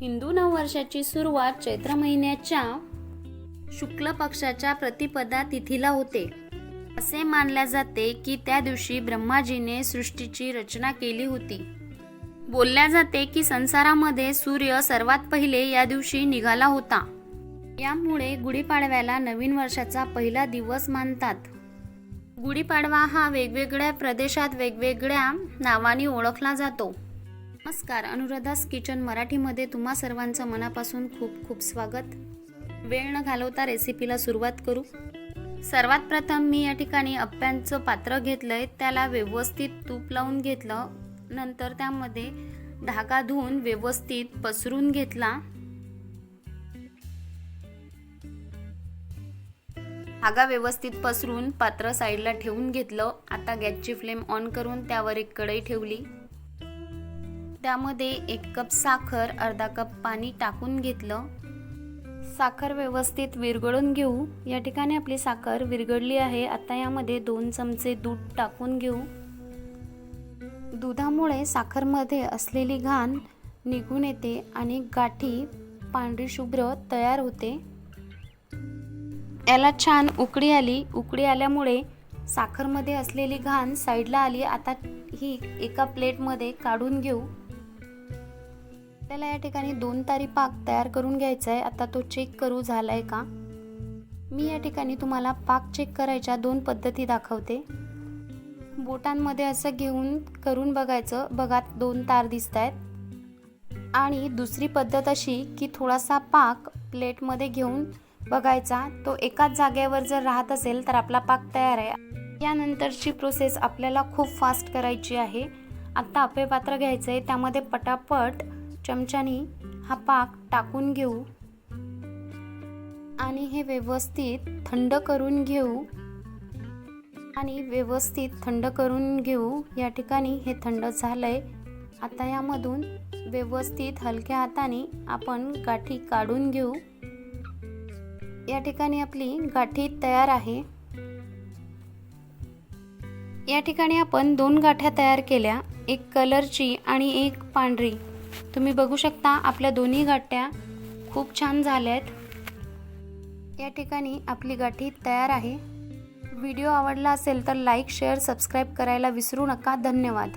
हिंदू नववर्षाची सुरुवात चैत्र महिन्याच्या शुक्ल पक्षाच्या प्रतिपदा तिथीला होते. असे मानल्या जाते की त्या दिवशी ब्रह्माजीने सृष्टीची रचना केली होती. बोलल्या जाते की संसारामध्ये सूर्य सर्वात पहिले या दिवशी निघाला होता. यामुळे गुढीपाडव्याला नवीन वर्षाचा पहिला दिवस मानतात. गुढीपाडवा हा वेगवेगळ्या प्रदेशात वेगवेगळ्या नावाने ओळखला जातो. नमस्कार अनुराधास किचन मराठीमध्ये तुम्हा सर्वांचं मनापासून खूप खूप स्वागत. वेळ न घालवता रेसिपीला सुरुवात करू. सर्वात प्रथम मी या ठिकाणी अप्प्यांचं पात्र घेतलंय त्याला व्यवस्थित तूप लावून घेतलं. नंतर त्यामध्ये धागा धुवून व्यवस्थित पसरून घेतला. धागा व्यवस्थित पसरून पात्र साईडला ठेवून घेतलं. आता गॅसची फ्लेम ऑन करून त्यावर एक कढई ठेवली. त्यामध्ये एक कप साखर अर्धा कप पाणी टाकून घेतलं. साखर व्यवस्थित विरघळून घेऊ. या ठिकाणी आपली साखर विरघळली आहे. आता यामध्ये दोन चमचे दूध टाकून घेऊ. दुधामुळे साखरमध्ये असलेली घाण निघून येते आणि गाठी पांढरी शुभ्र तयार होते. याला छान उकडी आली. उकडी आल्यामुळे साखरमध्ये असलेली घाण साईडला आली. आता ही एका प्लेटमध्ये काढून घेऊ. आपल्याला या ठिकाणी दोन तारी पाक तयार करून घ्यायचा आहे आता तो चेक करू झाला आहे का? मी या ठिकाणी तुम्हाला पाक चेक करायच्या दोन पद्धती दाखवते. बोटांमध्ये असं घेऊन करून बघायचं. बघा दोन तार दिसत आहेत आणि दुसरी पद्धत अशी की थोडासा पाक प्लेटमध्ये घेऊन बघायचा. तो एकाच जागेवर जर राहत असेल तर आपला पाक तयार आहे. यानंतरची प्रोसेस आपल्याला खूप फास्ट करायची आहे. आत्ता अप्पे पात्र घ्यायचं आहे त्यामध्ये पटापट चमच्यानी हा पाक टाकून घेऊ आणि हे व्यवस्थित थंड करून घेऊ आणि व्यवस्थित थंड करून घेऊ. या ठिकाणी हे थंड झालंय. आता यामधून व्यवस्थित हलक्या हाताने आपण गाठी काढून घेऊ. या ठिकाणी आपली गाठी तयार आहे. या ठिकाणी आपण दोन गाठ्या तयार केल्या. एक कलरची आणि एक पांढरी. तुम्ही बघू शकता आपल्या दोन्ही गाठ्या खूप छान झाल्या आहेत. या ठिकाणी आपली गाठी तयार आहे. व्हिडिओ आवडला असेल तर लाईक शेअर सबस्क्राईब करायला विसरू नका. धन्यवाद.